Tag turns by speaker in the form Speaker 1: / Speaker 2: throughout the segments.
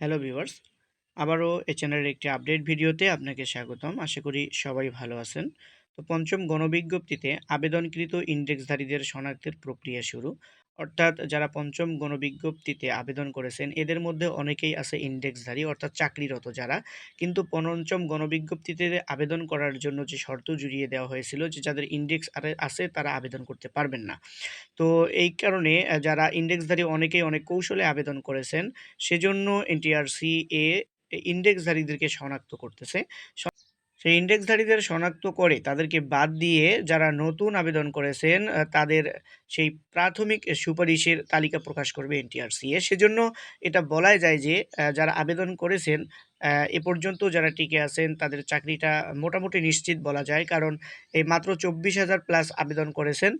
Speaker 1: Hello viewers, আবারও এই চ্যানেলের একটি আপডেট ভিডিওতে আপনাকে স্বাগতম। আশা করি সবাই ভালো আছেন। তো পঞ্চম গণবিজ্ঞপ্তিতে আবেদনকৃত ইন্ডেক্সধারীদের শনাক্তের প্রক্রিয়া শুরু। অর্থাৎ যারা পঞ্চম গণবিজ্ঞপ্তিতে আবেদন করেছেন, এদের মধ্যে অনেকেই আছে ইন্ডেক্সধারী, অর্থাৎ চাকরিরত যারা। কিন্তু পঞ্চম গণবিজ্ঞপ্তিতে আবেদন করার জন্য যে শর্ত জুড়িয়ে দেওয়া হয়েছিল যে যাদের ইন্ডেক্স আছে, তারা আবেদন করতে পারবেন না। তো এই কারণে যারা ইন্ডেক্সধারী, অনেকেই অনেক কৌশলে আবেদন করেছেন। সেজন্য এনটিআরসি এ ইন্ডেক্সধারীদেরকে শনাক্ত করতেছে। সেই ইন্ডেক্সধারীদের শনাক্ত করে তাদেরকে বাদ দিয়ে যারা নতুন আবেদন করেছেন তাদের সেই প্রাথমিক সুপারিশের তালিকা প্রকাশ করবে এনটিআরসিএ সেজন্য এটা বলাই যায় যে যারা আবেদন করেছেন এ পর্যন্ত যারা টিকে আছেন, তাদের চাকরিটা মোটামুটি নিশ্চিত বলা যায়। কারণ এই মাত্র চব্বিশ হাজার প্লাস আবেদন করেছেন।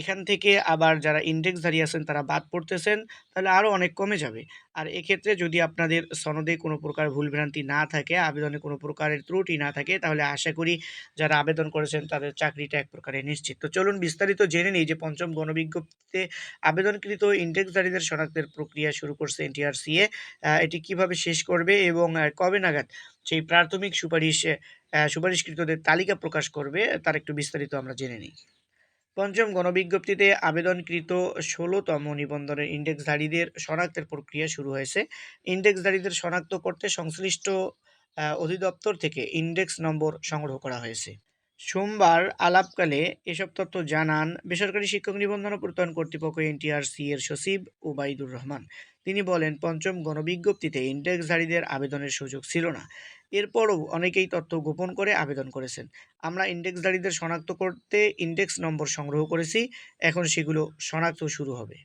Speaker 1: এখান থেকে আবার যারা ইন্ডেক্সধারী আছেন, তারা বাদ পড়তেছেন। তাহলে আরও অনেক কমে যাবে। আর এক্ষেত্রে যদি আপনাদের সনদে কোনো প্রকার ভুলভ্রান্তি না থাকে, আবেদনে কোনো প্রকারের ত্রুটি না থাকে, তাহলে আশা করি যারা আবেদন করেছেন, তাদের চাকরিটা এক প্রকারে নিশ্চিত। তো চলুন বিস্তারিত জেনে নিই যে পঞ্চম গণবিজ্ঞপ্তিতে আবেদনকৃত ইন্ডেক্সধারীদের শনাক্তের প্রক্রিয়া শুরু করছে এনটিআরসিএ। এটি কীভাবে শেষ করবে এবং কবে নাগাদ সেই প্রাথমিক সুপারিশ সুপারিশকৃতদের তালিকা প্রকাশ করবে, তার একটু বিস্তারিত আমরা জেনে নিই। পঞ্চম গণবিজ্ঞপ্তিতে আবেদনকৃত ষোলোতম নিবন্ধনের ইন্ডেক্সধারীদের শনাক্তের প্রক্রিয়া শুরু হয়েছে। ইন্ডেক্সধারীদের শনাক্ত করতে সংশ্লিষ্ট অধিদপ্তর থেকে ইন্ডেক্স নম্বর সংগ্রহ করা হয়েছে। সোমবার আলাপকালে এসব তথ্য জানান বেসরকারি শিক্ষক নিবন্ধন প্রত্যয়ন কর্তৃপক্ষ এনটিআরসি এর সচিব ওবায়দুর রহমান। তিনি বলেন, পঞ্চম গণবিজ্ঞপ্তিতে ইন্ডেক্সধারীদের আবেদনের সুযোগ ছিল না। এরপরও অনেকেই তথ্য গোপন করে আবেদন করেছেন। আমরা ইন্ডেক্সধারীদের শনাক্ত করতে ইন্ডেক্স নম্বর সংগ্রহ করেছি। এখন সেগুলো শনাক্ত শুরু হবে।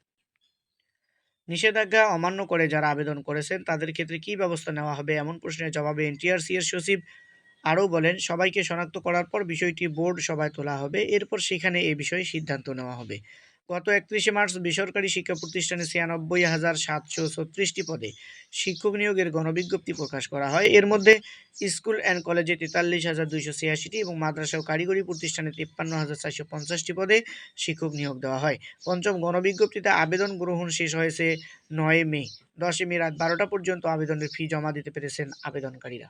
Speaker 1: নিষেধাজ্ঞা অমান্য করে যারা আবেদন করেছেন, তাদের ক্ষেত্রে কী ব্যবস্থা নেওয়া হবে এমন প্রশ্নের জবাবে এনটিআরসি এর সচিব আরও বলেন, সবাইকে শনাক্ত করার পর বিষয়টি বোর্ড সভায় তোলা হবে। এরপর সেখানে এ বিষয়ে সিদ্ধান্ত নেওয়া হবে। গত একত্রিশে মার্চ বেসরকারি শিক্ষা প্রতিষ্ঠানে ছিয়ানব্বই হাজার সাতশো ছত্রিশটি পদে শিক্ষক নিয়োগের গণবিজ্ঞপ্তি প্রকাশ করা হয়। এর মধ্যে স্কুল অ্যান্ড কলেজে তেতাল্লিশ হাজার দুইশো ছিয়াশিটি এবং মাদ্রাসা ও কারিগরি প্রতিষ্ঠানে তিপ্পান্ন হাজার চারশো পঞ্চাশটি পদে শিক্ষক নিয়োগ দেওয়া হয়। পঞ্চম গণবিজ্ঞপ্তিতে আবেদন গ্রহণ শেষ হয়েছে নয় মে। দশই মে রাত বারোটা পর্যন্ত আবেদনের ফি জমা দিতে পেরেছেন আবেদনকারীরা।